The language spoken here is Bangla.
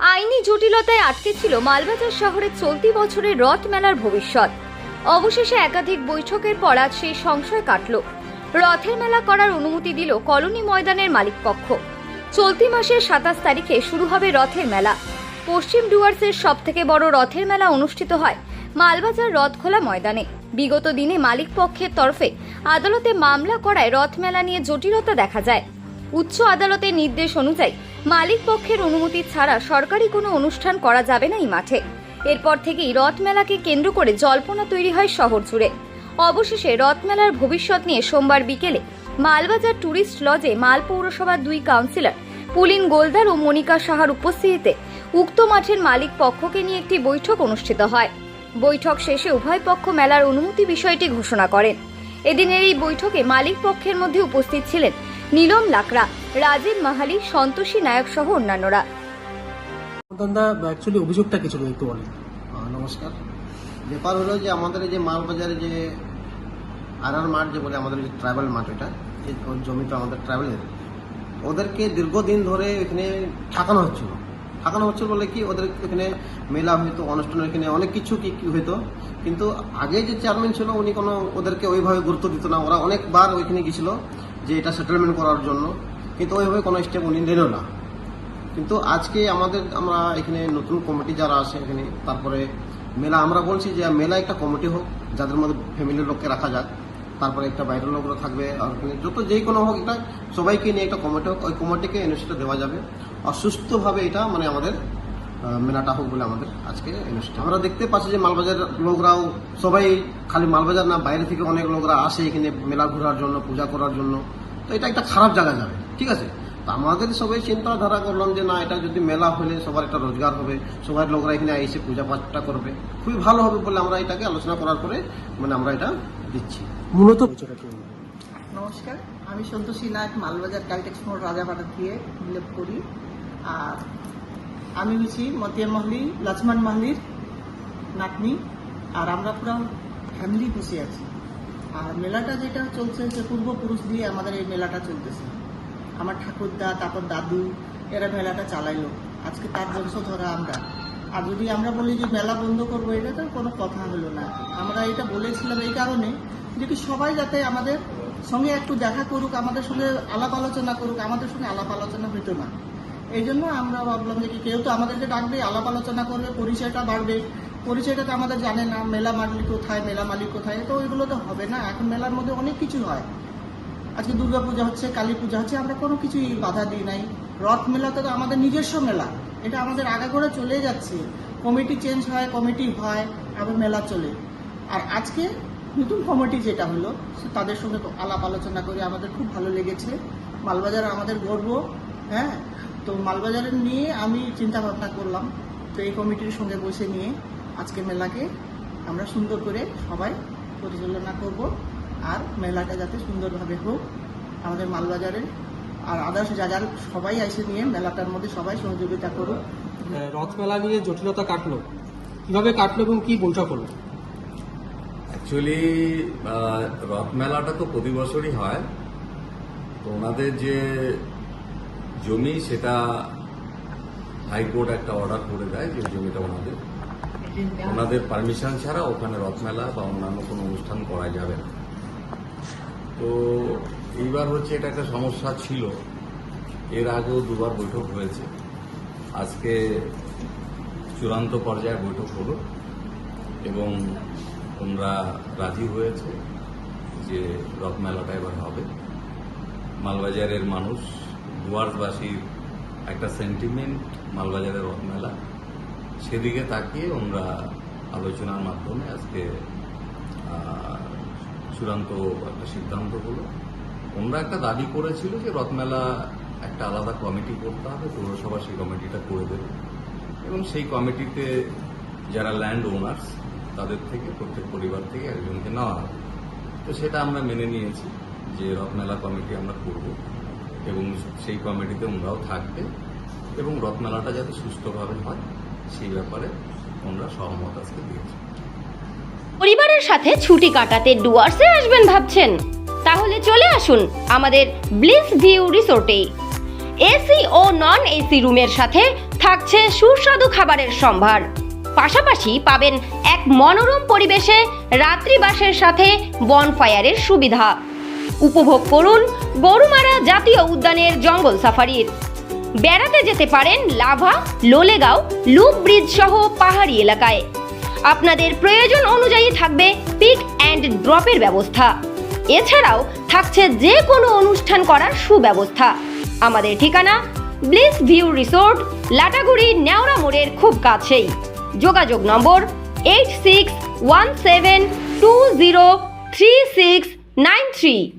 আইনি জটিলতায় আটকে ছিল মালবাজার শহরে চলতি বছরের রথ মেলার ভবিষ্যৎ। অবশেষে একাধিক বৈঠকের পর আজ সেই সংশয় কাটল। রথের মেলা করার অনুমতি দিল কলোনি ময়দানের মালিকপক্ষ। চলতি মাসের সাতাশ তারিখে শুরু হবে রথের মেলা। পশ্চিম ডুয়ার্সের সব থেকে বড় রথের মেলা অনুষ্ঠিত হয় মালবাজার রথখোলা ময়দানে। বিগত দিনে মালিক পক্ষের তরফে আদালতে মামলা করায় রথ মেলা নিয়ে জটিলতা দেখা যায়। উচ্চ আদালতের নির্দেশ অনুযায়ী মালিক পক্ষের অনুমতি ছাড়া সরকারি কোনো অনুষ্ঠান করা যাবে না এই মাঠে। এরপর থেকেই রথ মেলাকে কেন্দ্র করে জল্পনা তৈরি হয় শহর জুড়ে। অবশেষে রথ মেলার ভবিষ্যৎ নিয়ে সোমবার বিকেলে মালবাজার ট্যুরিস্ট লজে মাল পৌরসভার দুই কাউন্সিলর পুলিন গোলদার ও মনিকা সাহার উপস্থিতিতে উক্ত মাঠের মালিক পক্ষকে নিয়ে একটি বৈঠক অনুষ্ঠিত হয়। বৈঠক শেষে উভয় পক্ষ মেলার অনুমতি বিষয়টি ঘোষণা করেন। এদিনের এই বৈঠকে মালিক পক্ষের মধ্যে উপস্থিত ছিলেন নীলম লাকড়া। রাজীব মাহালি সন্তোষী নায়ক সহ অন্যান্যরা। দাদা অ্যাকচুয়ালি অভিযোগটা কি ছিল একটু বলেন। নমস্কার। ব্যাপার হলো যে আমাদের এই যে মালবাজারে যে আরআর মাঠ যে বলে আমাদের যে ট্রাইবাল মাঠ এটা ওর জমিটা আমাদের ট্রাইবেলের ওদেরকে দীর্ঘদিন ধরে এখানে ঠাকানো হচ্ছিল। ঠাকানো হচ্ছিল বলে কি ওদের এখানে মেলা হইতো অনুষ্ঠান এখানে অনেক কিছু কি কি হইতো কিন্তু আগে যে চেয়ারম্যান ছিল উনি কোনো ওদেরকে ওইভাবে গুরুত্ব দিত না। ওরা অনেকবার ওইখানে গেছিল যে এটা সেটেলমেন্ট করার জন্য। কিন্তু ওইভাবে কোনো স্টেপ উনি নিল না। কিন্তু আজকে আমাদের, আমরা এখানে নতুন কমিটি যারা আছে, এখানে তারপরে মেলা, আমরা বলছি যে মেলা একটা কমিটি হোক, যাদের মধ্যে ফ্যামিলির লোককে রাখা যাক, তারপরে একটা বাইরের লোকরা থাকবে, আর যত যেই কোনো হোক এটা সবাইকে নিয়ে একটা কমিটি হোক, ওই কমিটিকে এনওসিটা দেওয়া যাবে। আর সুস্থভাবে এটা মানে আমাদের মেলাটা হোক বলে আমাদের আজকে এনওসিটা আমরা দেখতে পাচ্ছি যে মালবাজার লোকরাও সবাই খালি মালবাজার না, বাইরে থেকে অনেক লোকরা আসে এখানে মেলা ঘোরার জন্য, পূজা করার জন্য। তো এটা একটা খারাপ জায়গা যাবে। ঠিক আছে? তো আমাদের সবাই চিন্তাধারা করলাম যে না এটা যদি মেলা হলে সবার একটা রোজগার হবে সবার লোকরা এখানে এসে পূজা পাঠটা করবে। খুবই ভালো হবে বলে আমরা এটাকে আলোচনা করার পরে মানে আমরা এটা দিচ্ছি। মূলত? নমস্কার আমি সন্তোষী নায়ক মালবাজার ক্যালটেক্স মোড় রাজাপাড়া দিয়ে বিলোপ করি। আর আমি হচ্ছি মতিয়া মহলি লক্ষ্মণ মহলির নাতনি। আর আমরা পুরো ফ্যামিলি বসে আছি। আর মেলাটা যেটা চলছে যে পূর্বপুরুষ দিয়ে আমাদের এই মেলাটা চলতেছে। আমার ঠাকুরদা, তারপর দাদু, এরা মেলাটা চালাইলো। আজকে তার বংশধরা আমরা। আর যদি আমরা বলি যে মেলা বন্ধ করব, এটা তো কোনো কথা হলো না। আমরা এটা বলেছিলাম এই কারণে যে কি সবাই যাতে আমাদের সঙ্গে একটু দেখা করুক, আমাদের সঙ্গে আলাপ আলোচনা করুক, আমাদের সঙ্গে আলাপ আলোচনা হইতো না। এই জন্য আমরা ভাবলাম যে কেউ তো আমাদেরকে ডাকবে, আলাপ আলোচনা করবে, পরিচয়টা বাড়বে। পরিচয়টা তো আমাদের জানে না, মেলা মালিক কোথায়, মেলা মালিক কোথায়, তো ওইগুলো তো হবে না। এখন মেলার মধ্যে অনেক কিছু হয়। আজকে দুর্গা পূজা হচ্ছে, কালী পূজা হচ্ছে, আমরা কোনো কিছুই বাধা দিই নাই। রথ মেলাতে তো আমাদের নিজস্ব মেলা। এটা আমাদের আগা করে চলে যাচ্ছে। কমিটি চেঞ্জ হয়, কমিটি হয়, আবার মেলা চলে। আর আজকে নতুন কমিটি যেটা হলো তাদের সঙ্গে আলাপ আলোচনা করে আমাদের খুব ভালো লেগেছে। মালবাজার আমাদের গর্ব হ্যাঁ? তো মালবাজারের নিয়ে আমি চিন্তা ভাবনা করলাম, তো এই কমিটির সঙ্গে বসে নিয়ে আজকে মেলাকে আমরা সুন্দর করে সবাই পরিচালনা করব। আর মেলাটা যাতে সুন্দরভাবে হোক আমাদের মালবাজারে। আর আদার্স যারা সবাই এসে নিয়ে মেলাটার মধ্যে সবাই সহযোগিতা করুক। আহ, রথ মেলা নিয়ে জটিলতা কাটলো। কীভাবে কাটলো এবং কি বৈঠক হলো অ্যাকচুয়ালি রথ মেলাটা তো প্রতি বছরই হয়। তো ওনাদের যে জমি সেটা হাইকোর্ট একটা অর্ডার করে দেয় যে জমিটা ওনাদের। ওনাদের পারমিশন ছাড়া ওখানে রথ মেলা বা অন্যান্য কোনো অনুষ্ঠান করা যাবে না। তো এইবার হচ্ছে এটা একটা সমস্যা ছিল। এর আগেও দুবার বৈঠক হয়েছে। আজকে চূড়ান্ত পর্যায়ে বৈঠক হলো এবং তোমরা রাজি হয়েছে যে রথ মেলাটা এবার হবে। মালবাজারের মানুষ দুয়ারবাসীর একটা সেন্টিমেন্ট মালবাজারের রথ মেলা। সেদিকে তাকিয়ে আমরা আলোচনার মাধ্যমে আজকে চূড়ান্ত একটা সিদ্ধান্ত হলো। ওনারা একটা দাবি করেছিল যে রথমেলা একটা আলাদা কমিটি করতে হবে, পৌরসভা সেই কমিটিটা করে দেবে। এবং সেই কমিটিতে যারা ল্যান্ড ওনার্স তাদের থেকে, প্রত্যেক পরিবার থেকে একজনকে নেওয়া হবে। তো সেটা আমরা মেনে নিয়েছি যে রথমেলা কমিটি আমরা করব এবং সেই কমিটিতে ওনারাও থাকবে এবং রথমেলাটা যাতে সুস্থভাবে হয়, সেই ব্যাপারে ওনারা সহমত আজকে দিয়েছে পরিবারের সাথে ছুটি কাটাতে ডুয়ার্সে আসবেন ভাবছেন। তাহলে চলে আসুন আমাদের ব্লিস ভিউ রিসোর্টে এসি ও নন এসি রুমের সাথে থাকছে সুস্বাদু খাবারের সম্ভার। পাশাপাশি পাবেন এক মনোরম পরিবেশে রাত্রিবাসের সাথে বনফায়ারের সুবিধা। উপভোগ করুন গরুমারা জাতীয় উদ্যানের জঙ্গল সাফারির। বেড়াতে যেতে পারেন লাভা, লোলেগাঁও, লুপ ব্রিজ সহ পাহাড়ি এলাকায়। আপনাদের প্রয়োজন অনুযায়ী থাকবে পিক অ্যান্ড ড্রপের ব্যবস্থা। এছাড়াও থাকছে যে কোনো অনুষ্ঠান করার সুব্যবস্থা। আমাদের ঠিকানা Bliss View resort Lataguri Neora মোড়ের খুব কাছেই। যোগাযোগ নম্বর eight six one seven two zero three six nine three